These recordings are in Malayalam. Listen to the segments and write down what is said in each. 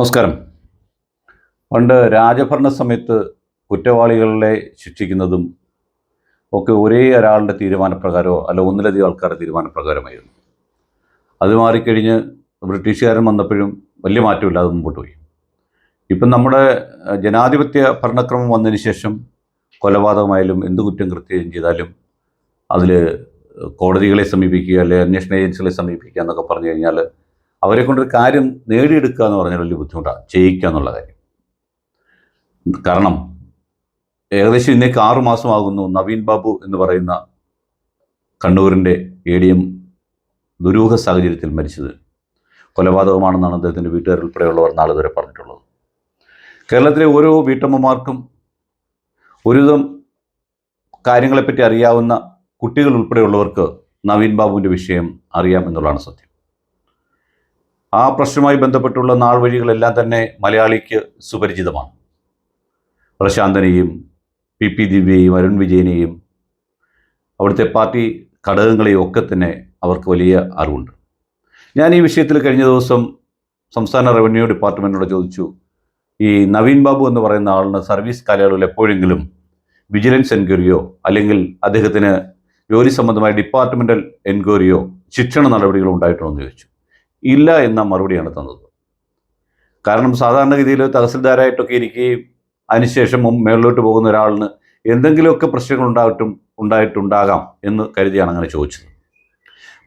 നമസ്കാരം. പണ്ട് രാജഭരണ സമയത്ത് കുറ്റവാളികളെ ശിക്ഷിക്കുന്നതും ഒക്കെ ഒരേ ഒരാളുടെ തീരുമാനപ്രകാരമോ അല്ല ഒന്നിലധികം ആൾക്കാരുടെ തീരുമാനപ്രകാരമായിരുന്നു. അത് മാറിക്കഴിഞ്ഞ് ബ്രിട്ടീഷുകാരൻ വന്നപ്പോഴും വലിയ മാറ്റമില്ലാതെ മുമ്പോട്ട് പോയി. ഇപ്പം നമ്മുടെ ജനാധിപത്യ ഭരണക്രമം വന്നതിന് ശേഷം കൊലപാതകമായാലും എന്ത് കുറ്റം കൃത്യം ചെയ്താലും അതിൽ കോടതികളെ സമീപിക്കുക അല്ലെങ്കിൽ അന്വേഷണ ഏജൻസികളെ സമീപിക്കുക എന്നൊക്കെ പറഞ്ഞു കഴിഞ്ഞാൽ അവരെ കൊണ്ടൊരു കാര്യം നേടിയെടുക്കുക എന്ന് പറഞ്ഞാൽ വലിയ ബുദ്ധിമുട്ടാണ്. ചെയ്യിക്കുക എന്നുള്ള കാര്യം. കാരണം ഏകദേശം ഇന്നേക്ക് ആറു മാസമാകുന്നു. നവീൻ ബാബു എന്ന് പറയുന്ന കണ്ണൂരിന്റെ എ ഡി എം ദുരൂഹ സാഹചര്യത്തിൽ മരിച്ചത്. കൊലപാതകമാണെന്നാണ് അദ്ദേഹത്തിന്റെ വീട്ടുകാർ ഉൾപ്പെടെയുള്ളവർ നാളെ വരെ പറഞ്ഞിട്ടുള്ളത്. കേരളത്തിലെ ഓരോ വീട്ടമ്മമാർക്കും ഒരുവിധം കാര്യങ്ങളെപ്പറ്റി അറിയാവുന്ന കുട്ടികൾ ഉൾപ്പെടെയുള്ളവർക്ക് നവീൻ ബാബുവിന്റെ വിഷയം അറിയാം എന്നുള്ളതാണ് സത്യം. ആ പ്രശ്നവുമായി ബന്ധപ്പെട്ടുള്ള നാൾ വഴികളെല്ലാം തന്നെ മലയാളിക്ക് സുപരിചിതമാണ്. പ്രശാന്തനെയും പി പി ദിവ്യയും അരുൺ വിജയനെയും അവിടുത്തെ പാർട്ടി ഘടകങ്ങളെയും ഒക്കെ തന്നെ അവർക്ക് വലിയ അറിവുണ്ട്. ഞാൻ ഈ വിഷയത്തിൽ കഴിഞ്ഞ ദിവസം സംസ്ഥാന റവന്യൂ ഡിപ്പാർട്ട്മെന്റിനോട് ചോദിച്ചു ഈ നവീൻ ബാബു എന്ന് പറയുന്ന ആളിന് സർവീസ് കാലയളവിൽ എപ്പോഴെങ്കിലും വിജിലൻസ് എൻക്വയറിയോ അല്ലെങ്കിൽ അദ്ദേഹത്തിന് ജോലി സംബന്ധമായ ഡിപ്പാർട്ട്മെന്റൽ എൻക്വയറിയോ ശിക്ഷണ നടപടികളോ ഉണ്ടായിട്ടുണ്ടോ എന്ന് ചോദിച്ചു. ഇല്ല എന്ന മറുപടിയാണ് തന്നത്. കാരണം സാധാരണഗതിയിൽ തഹസിൽദാരായിട്ടൊക്കെ ഇരിക്കുകയും അതിനുശേഷം മേളിലോട്ട് പോകുന്ന ഒരാളിന് എന്തെങ്കിലുമൊക്കെ പ്രശ്നങ്ങൾ ഉണ്ടായിട്ടും ഉണ്ടായിട്ടുണ്ടാകാം എന്ന് കരുതിയാണ് അങ്ങനെ ചോദിച്ചത്.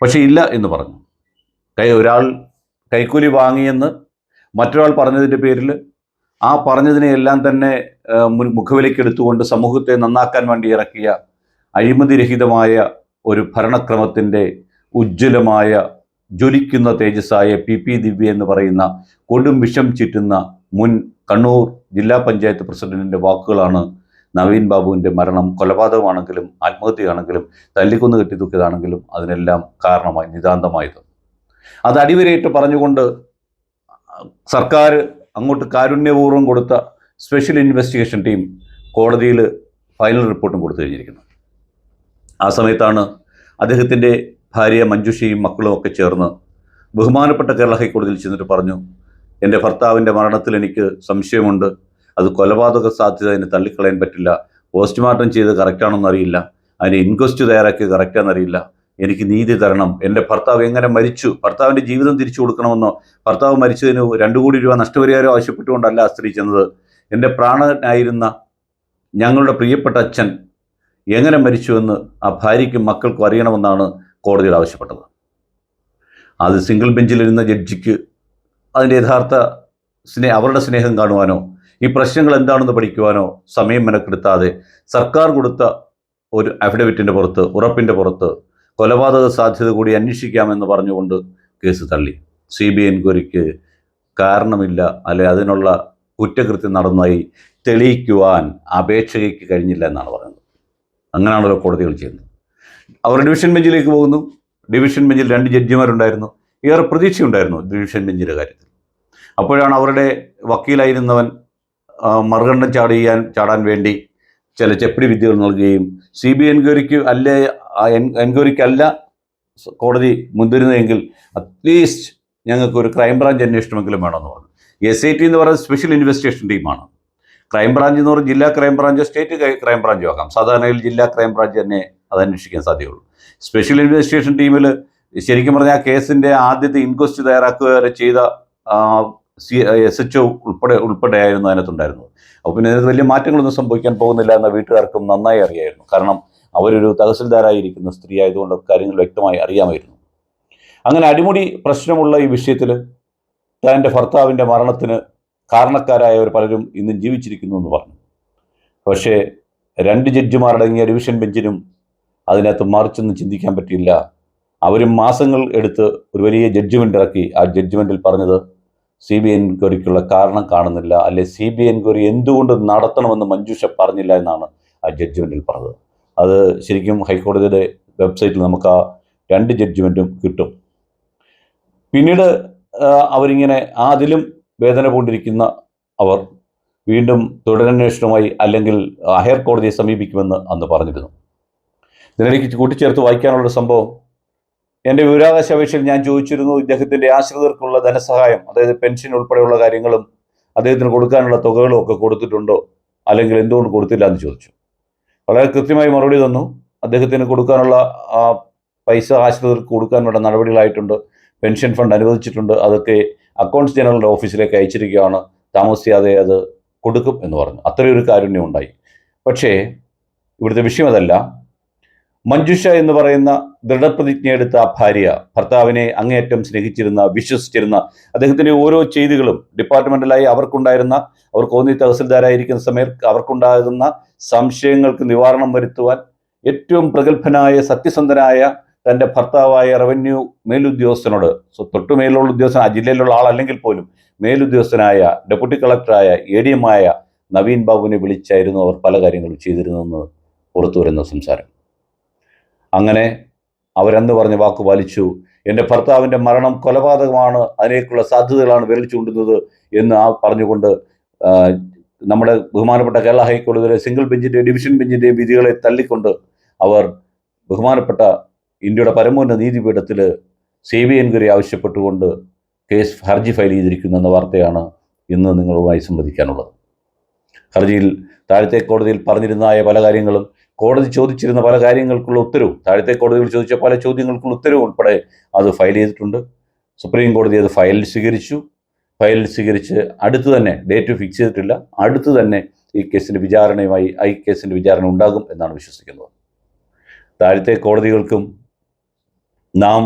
പക്ഷേ ഇല്ല എന്ന് പറഞ്ഞു. കൈ ഒരാൾ കൈക്കൂലി വാങ്ങിയെന്ന് മറ്റൊരാൾ പറഞ്ഞതിന്റെ പേരിൽ ആ പറഞ്ഞതിനെയെല്ലാം തന്നെ മുഖവിലയ്ക്കെടുത്തുകൊണ്ട് സമൂഹത്തെ നന്നാക്കാൻ വേണ്ടി ഇറക്കിയ അഴിമതിരഹിതമായ ഒരു ഭരണക്രമത്തിന്റെ ഉജ്ജ്വലമായ ജ്വലിക്കുന്ന തേജസ്സായ പി പി ദിവ്യ എന്ന് പറയുന്ന കൊടും വിഷം ചീറ്റുന്ന മുൻ കണ്ണൂർ ജില്ലാ പഞ്ചായത്ത് പ്രസിഡന്റിന്റെ വാക്കുകളാണ് നവീൻ ബാബുവിന്റെ മരണം കൊലപാതകമാണെങ്കിലും ആത്മഹത്യയാണെങ്കിലും തല്ലിക്കൊന്ന് കെട്ടിത്തൂക്കിയതാണെങ്കിലും അതിനെല്ലാം കാരണമായി നിതാന്തമായത്. അത് അടിവരയിട്ട് പറഞ്ഞുകൊണ്ട് സർക്കാർ അങ്ങോട്ട് കാരുണ്യപൂർവം കൊടുത്ത സ്പെഷ്യൽ ഇൻവെസ്റ്റിഗേഷൻ ടീം കോടതിയിൽ ഫൈനൽ റിപ്പോർട്ടും കൊടുത്തു കഴിഞ്ഞിരിക്കുന്നു. ആ സമയത്താണ് അദ്ദേഹത്തിന്റെ ഭാര്യ മഞ്ജുഷയും മക്കളും ഒക്കെ ചേർന്ന് ബഹുമാനപ്പെട്ട കേരള ഹൈക്കോടതിയിൽ ചെന്നിട്ട് പറഞ്ഞു എന്റെ ഭർത്താവിന്റെ മരണത്തിൽ എനിക്ക് സംശയമുണ്ട്. അത് കൊലപാതക സാധ്യത അതിന് തള്ളിക്കളയാൻ പറ്റില്ല. പോസ്റ്റ്മോർട്ടം ചെയ്ത് കറക്റ്റാണെന്ന് അറിയില്ല. അതിന് ഇൻക്വസ്റ്റ് തയ്യാറാക്കിയത് കറക്റ്റാണെന്ന് അറിയില്ല എനിക്ക് നീതി തരണം. എന്റെ ഭർത്താവ് എങ്ങനെ മരിച്ചു? ഭർത്താവിന്റെ ജീവിതം തിരിച്ചു കൊടുക്കണമെന്നോ? ഭർത്താവ് മരിച്ചതിന് രണ്ടു കോടി രൂപ നഷ്ടപരിഹാരം ആവശ്യപ്പെട്ടുകൊണ്ടല്ല ആ സ്ത്രീ ചെന്നത്. എന്റെ പ്രാണനായിരുന്ന ഞങ്ങളുടെ പ്രിയപ്പെട്ട അച്ഛൻ എങ്ങനെ മരിച്ചുവെന്ന് ആ ഭാര്യയ്ക്കും മക്കൾക്കും അറിയണമെന്നാണ് കോടതിയിൽ ആവശ്യപ്പെട്ടത്. അത് സിംഗിൾ ബെഞ്ചിലിരുന്ന ജഡ്ജിക്ക് അതിന്റെ യഥാർത്ഥ സ്നേ അവരുടെ സ്നേഹം കാണുവാനോ ഈ പ്രശ്നങ്ങൾ എന്താണെന്ന് പഠിക്കുവാനോ സമയം മെനക്കെടുത്താതെ സർക്കാർ കൊടുത്ത ഒരു അഫിഡവിറ്റിന്റെ പുറത്ത് ഉറപ്പിന്റെ പുറത്ത് കൊലപാതക സാധ്യത കൂടി അന്വേഷിക്കാമെന്ന് പറഞ്ഞുകൊണ്ട് കേസ് തള്ളി. സി ബി എൻക്വയറിക്ക് കാരണമില്ല അല്ലെ അതിനുള്ള കുറ്റകൃത്യം നടന്നതായി തെളിയിക്കുവാൻ അപേക്ഷകയ്ക്ക് കഴിഞ്ഞില്ല എന്നാണ് പറയുന്നത്. അങ്ങനെയാണല്ലോ കോടതികൾ ചെയ്യുന്നത്. അവർ ഡിവിഷൻ ബെഞ്ചിലേക്ക് പോകുന്നു. ഡിവിഷൻ ബെഞ്ചിൽ രണ്ട് ജഡ്ജിമാരുണ്ടായിരുന്നു. ഏറെ പ്രതീക്ഷയുണ്ടായിരുന്നു ഡിവിഷൻ ബെഞ്ചിന്റെ കാര്യത്തിൽ. അപ്പോഴാണ് അവരുടെ വക്കീലായിരുന്നവൻ മറുകണ്ഠം ചാടിയാൻ ചാടാൻ വേണ്ടി ചില ചെപ്പിടി വിദ്യകൾ നൽകുകയും സി ബി എൻക്വയറിക്ക് അല്ലേ എൻക്വയറിക്കല്ല കോടതി മുൻതിരുന്നതെങ്കിൽ അറ്റ്ലീസ്റ്റ് ഞങ്ങൾക്ക് ഒരു ക്രൈംബ്രാഞ്ച് അന്വേഷണമെങ്കിലും വേണമെന്ന് പറഞ്ഞു. എസ് ഐ ടി എന്ന് പറയുന്നത് സ്പെഷ്യൽ ഇൻവെസ്റ്റിഗേഷൻ ടീമാണ് ക്രൈംബ്രാഞ്ച് എന്ന് പറഞ്ഞാൽ ജില്ലാ ക്രൈംബ്രാഞ്ചോ സ്റ്റേറ്റ് ക്രൈ- ക്രൈംബ്രാഞ്ചോ ആക്കാം സാധാരണയിൽ ജില്ലാ ക്രൈംബ്രാഞ്ച് തന്നെ അത് അന്വേഷിക്കാൻ സാധ്യതയുള്ളൂ. സ്പെഷ്യൽ ഇൻവെസ്റ്റിഗേഷൻ ടീമിൽ ശരിക്കും പറഞ്ഞാൽ ആ കേസിന്റെ ആദ്യത്തെ ഇൻക്വസ്റ്റ് തയ്യാറാക്കുക വരെ ചെയ്ത സി എസ് എച്ച് ഒ ഉൾപ്പെടെ ഉൾപ്പെടെയായിരുന്നു അതിനകത്തുണ്ടായിരുന്നത്. അപ്പോൾ പിന്നെ അതിനകത്ത് വലിയ മാറ്റങ്ങളൊന്നും സംഭവിക്കാൻ പോകുന്നില്ല എന്ന വീട്ടുകാർക്കും നന്നായി അറിയായിരുന്നു. കാരണം അവരൊരു തഹസിൽദാരായിരിക്കുന്ന സ്ത്രീ ആയതുകൊണ്ട് കാര്യങ്ങൾ വ്യക്തമായി അറിയാമായിരുന്നു. അങ്ങനെ അടിമുടി പ്രശ്നമുള്ള ഈ വിഷയത്തിൽ തന്റെ ഭർത്താവിന്റെ മരണത്തിന് കാരണക്കാരായവർ പലരും ഇന്നും ജീവിച്ചിരിക്കുന്നു എന്ന് പറഞ്ഞു. പക്ഷേ രണ്ട് ജഡ്ജിമാരടങ്ങിയ ഡിവിഷൻ ബെഞ്ചിനും അതിനകത്ത് മറിച്ചൊന്നും ചിന്തിക്കാൻ പറ്റിയില്ല. അവരും മാസങ്ങൾ എടുത്ത് ഒരു വലിയ ജഡ്ജ്മെന്റ് ഇറക്കി. ആ ജഡ്ജ്മെന്റിൽ പറഞ്ഞത് സി ബി എൻക്വയറിക്കുള്ള കാരണം കാണുന്നില്ല. അല്ലെ സി ബി എൻക്വയറി എന്തുകൊണ്ട് നടത്തണമെന്ന് മഞ്ജുഷ പറഞ്ഞില്ല എന്നാണ് ആ ജഡ്ജ്മെന്റിൽ പറഞ്ഞത്. അത് ശരിക്കും ഹൈക്കോടതിയുടെ വെബ്സൈറ്റിൽ നമുക്ക് ആ രണ്ട് ജഡ്ജ്മെന്റും കിട്ടും. പിന്നീട് അവരിങ്ങനെ അതിലും വേദന കൊണ്ടിരിക്കുന്ന അവർ വീണ്ടും തുടരന്വേഷണവുമായി അല്ലെങ്കിൽ ഹയർ കോടതിയെ സമീപിക്കുമെന്ന് അന്ന് പറഞ്ഞിരുന്നു. ഇതിനിടയ്ക്ക് കൂട്ടിച്ചേർത്ത് വായിക്കാനുള്ള സംഭവം. എന്റെ വിവരാവകാശ അപേക്ഷയിൽ ഞാൻ ചോദിച്ചിരുന്നു ഇദ്ദേഹത്തിന്റെ ആശ്രിതർക്കുള്ള ധനസഹായം അതായത് പെൻഷൻ ഉൾപ്പെടെയുള്ള കാര്യങ്ങളും അദ്ദേഹത്തിന് കൊടുക്കാനുള്ള തുകകളും ഒക്കെ കൊടുത്തിട്ടുണ്ടോ? അല്ലെങ്കിൽ എന്തുകൊണ്ട് കൊടുത്തില്ല എന്ന് ചോദിച്ചു. വളരെ കൃത്യമായി മറുപടി തന്നു. അദ്ദേഹത്തിന് കൊടുക്കാനുള്ള ആ പൈസ ആശ്രിതർക്ക് കൊടുക്കാനുള്ള നടപടികളായിട്ടുണ്ട്. പെൻഷൻ ഫണ്ട് അനുവദിച്ചിട്ടുണ്ട്. അതൊക്കെ അക്കൗണ്ട്സ് ജനറൽ ഓഫീസിലേക്ക് അയച്ചിരിക്കുകയാണ്. താമസിയാതെ അത് കൊടുക്കും എന്ന് പറഞ്ഞു. അത്രയൊരു കാരുണ്യം ഉണ്ടായി പക്ഷേ ഇവിടുത്തെ വിഷയം അതല്ല. മഞ്ജുഷ എന്ന് പറയുന്ന ദൃഢപ്രതിജ്ഞ എടുത്ത ഭാര്യ ഭർത്താവിനെ അങ്ങേയറ്റം സ്നേഹിച്ചിരുന്ന വിശ്വസിച്ചിരുന്ന അദ്ദേഹത്തിന്റെ ഓരോ ചെയ്തികളും ഡിപ്പാർട്ട്മെന്റിലായി അവർക്കുണ്ടായിരുന്ന അവർ കോന്നി തഹസിൽദാരായിരിക്കുന്ന സമയത്ത് അവർക്കുണ്ടാകുന്ന സംശയങ്ങൾക്ക് നിവാരണം വരുത്തുവാൻ ഏറ്റവും പ്രഗത്ഭനായ സത്യസന്ധനായ തന്റെ ഭർത്താവായ റവന്യൂ മേലുദ്യോഗസ്ഥനോട് തൊട്ടു മേലുള്ള ഉദ്യോഗസ്ഥൻ ആ ജില്ലയിലുള്ള ആളല്ലെങ്കിൽ പോലും മേലുദ്യോഗസ്ഥനായ ഡെപ്യൂട്ടി കളക്ടറായ എ ഡി എം ആയ നവീൻ ബാബുവിനെ വിളിച്ചായിരുന്നു അവർ പല കാര്യങ്ങളും ചെയ്തിരുന്നതെന്ന് പുറത്തു വരുന്ന സംസാരം. അങ്ങനെ അവരന്ന് പറഞ്ഞ വാക്ക് പാലിച്ചു. എന്റെ ഭർത്താവിന്റെ മരണം കൊലപാതകമാണ് അതിനേക്കുള്ള സാധ്യതകളാണ് വിരൽ ചൂണ്ടുന്നത് എന്ന് ആ പറഞ്ഞുകൊണ്ട് നമ്മുടെ ബഹുമാനപ്പെട്ട കേരള ഹൈക്കോടതിയിലെ സിംഗിൾ ബെഞ്ചിന്റെ ഡിവിഷൻ ബെഞ്ചിന്റെ വിധികളെ തള്ളിക്കൊണ്ട് അവർ ബഹുമാനപ്പെട്ട ഇന്ത്യയുടെ പരമോന്നത നീതിപീഠത്തിൽ സി ബി എൻക്വയറി ആവശ്യപ്പെട്ടുകൊണ്ട് കേസ് ഹർജി ഫയൽ ചെയ്തിരിക്കുന്നു എന്ന വാർത്തയാണ് ഇന്ന് നിങ്ങളുമായി സംവദിക്കാനുള്ളത്. ഹർജിയിൽ താഴത്തെ കോടതിയിൽ പറഞ്ഞിരുന്നതായ പല കാര്യങ്ങളും കോടതി ചോദിച്ചിരുന്ന പല കാര്യങ്ങൾക്കുള്ള ഉത്തരവും താഴത്തെ കോടതികൾ ചോദിച്ച പല ചോദ്യങ്ങൾക്കുള്ള ഉത്തരവും ഉൾപ്പെടെ അത് ഫയൽ ചെയ്തിട്ടുണ്ട്. സുപ്രീം കോടതി അത് ഫയൽ സ്വീകരിച്ചു. ഫയൽ സ്വീകരിച്ച് അടുത്ത് തന്നെ ഡേറ്റ് ഫിക്സ് ചെയ്തിട്ടില്ല. അടുത്ത് തന്നെ ഈ കേസിന്റെ വിചാരണയുമായി ഈ കേസിന്റെ വിചാരണ ഉണ്ടാകും എന്നാണ് വിശ്വസിക്കുന്നത്. താഴത്തെ കോടതികൾക്കും നാം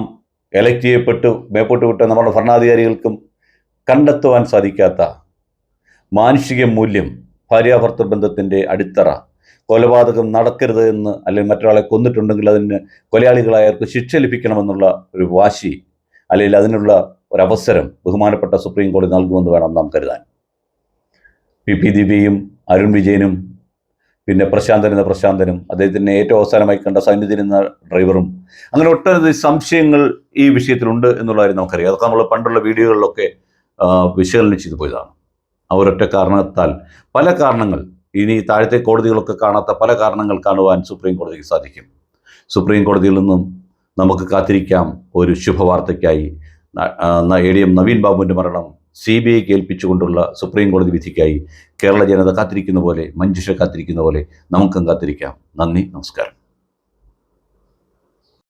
എലക്ട് ചെയ്യപ്പെട്ടു മേപ്പോട്ട് വിട്ട നമ്മുടെ ഭരണാധികാരികൾക്കും കണ്ടെത്തുവാൻ സാധിക്കാത്ത മാനുഷിക മൂല്യം ഭാര്യാഭർത്തൃ ബന്ധത്തിന്റെ അടിത്തറ കൊലപാതകം നടക്കരുത് എന്ന് അല്ലെങ്കിൽ മറ്റൊരാളെ കൊന്നിട്ടുണ്ടെങ്കിൽ അതിന് കൊലയാളികളായവർക്ക് ശിക്ഷ ലഭിക്കണമെന്നുള്ള ഒരു വാശി അല്ലെങ്കിൽ അതിനുള്ള ഒരവസരം ബഹുമാനപ്പെട്ട സുപ്രീം കോടതി നൽകുമെന്ന് വേണം നാം കരുതാൻ. പി. പി. ദീപിയും അരുൺ വിജയനും പിന്നെ പ്രശാന്തൻ എന്ന പ്രശാന്തനും അദ്ദേഹത്തിന്റെ ഏറ്റവും അവസാനമായി കണ്ട സൈന്യത്തിൽ എന്ന ഡ്രൈവറും അങ്ങനെ ഒട്ടനവധി സംശയങ്ങൾ ഈ വിഷയത്തിലുണ്ട് എന്നുള്ള കാര്യം നമുക്കറിയാം. അതൊക്കെ നമ്മൾ പണ്ടുള്ള വീഡിയോകളിലൊക്കെ വിശകലനം ചെയ്തു പോയതാണ്. ആ ഒരൊറ്റ കാരണത്താൽ പല കാരണങ്ങൾ ഇനി താഴത്തെ കോടതികളൊക്കെ കാണാത്ത പല കാരണങ്ങൾ കാണുവാൻ സുപ്രീം കോടതിക്ക് സാധിക്കും. സുപ്രീം കോടതിയിൽ നിന്നും നമുക്ക് കാത്തിരിക്കാം ഒരു ശുഭവാർത്തയ്ക്കായി. എ ഡി എം നവീൻ ബാബുവിന്റെ മരണം സി ബി ഐക്ക് ഏൽപ്പിച്ചുകൊണ്ടുള്ള സുപ്രീം കോടതി വിധിക്കായി കേരള ജനത കാത്തിരിക്കുന്ന പോലെ മഞ്ജുഷ കാത്തിരിക്കുന്ന പോലെ നമുക്കും കാത്തിരിക്കാം. നന്ദി നമസ്കാരം.